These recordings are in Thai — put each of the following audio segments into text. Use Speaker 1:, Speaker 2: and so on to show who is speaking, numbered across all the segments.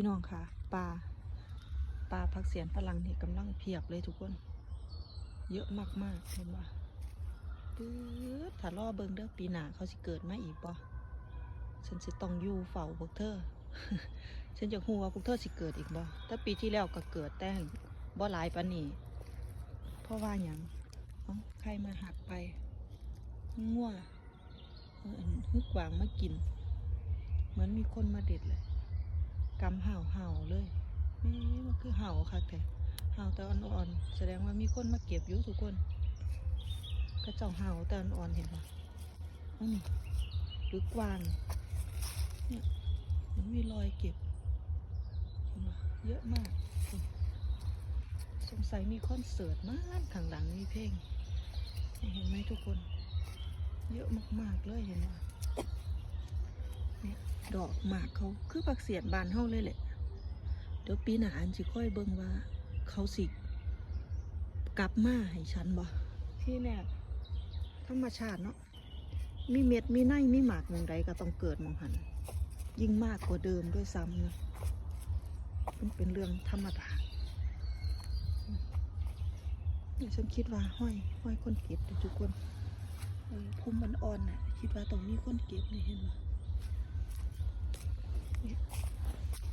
Speaker 1: พี่น้องค่ะปลาปลาผักเสียนฝรั่งนี่กำลังเพียบเลยทุกคน เยอะมากๆเห็นปะปื๊ดถ้ารอเบิงเด้อปีหนาเขาสิเกิดมาอีกปะฉันสิต้องอยู่เฝ้าพวกเธอ ฉันจะฮูว่าพวกเธอสิเกิดอีกบ่แต่ปีที่แล้วก็เกิดแต่บ่หลายปานนี้เพราะว่าหยังเอาใครมาหักไปงัวเออฮึกวางมากิน เหมือนมีคนมาเด็ดเลย กำเห่าเห่าเลยแม่มันคือเห่าค่ะแต่เห่าแต่อ่อนๆแสดงว่ามีคนมาเก็บอยู่ทุกคน กระจ้าเห่าแต่อ่อนๆเห็นปะอันนี้หรือกวางเนี่ยมันมีรอยเก็บเห็นปะเยอะมาก สงสัยมีคอนเสิร์ตมากข้างหลังมีเพลง เห็นไหมทุกคน เยอะมากๆเลยเห็นปะ ดอกหมากเขาคือผักเสียดบานเฮาเลยแหละ เดี๋ยวปีหน้าอันสิค่อยเบิ่งว่า เขาสิ กลับมาให้ฉันบ่ที่แน่ธรรมชาติเนาะมีเม็ดมีไนมีหมากอย่างไรก็ต้องเกิดมองหัน ยิ่งมากกว่าเดิมด้วยซ้ำนะมันเป็นเรื่องธรรมดาเนี่ยฉันคิดว่าห้อยห้อยคนเก็บทุกคนภูมิมันอ่อนน่ะ คิดว่าตรงนี้คนเก็บนี่เห็นไหม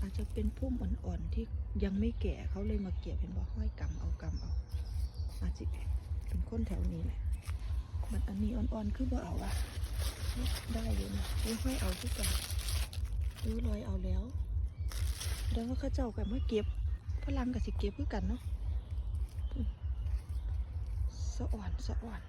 Speaker 1: อาจจะเป็นพุ่มอ่อนๆที่ยังไม่แก่เขาเลยมาเก็บเห็นบอห้อยกำเอากำเอาอาจจะเป็นคนแถวนี้แหละมันอันนี้อ่อนๆคือบ่เอาอะได้อยู่นะอุ้ยห้อยเอาทุกกันอุ้ลอยเอาแล้วเดี๋ยวว่าเข้าเจ้ากันมาเก็บพลังกับสิเก็บคือกันเนาะสะอ่อนสะอ่อน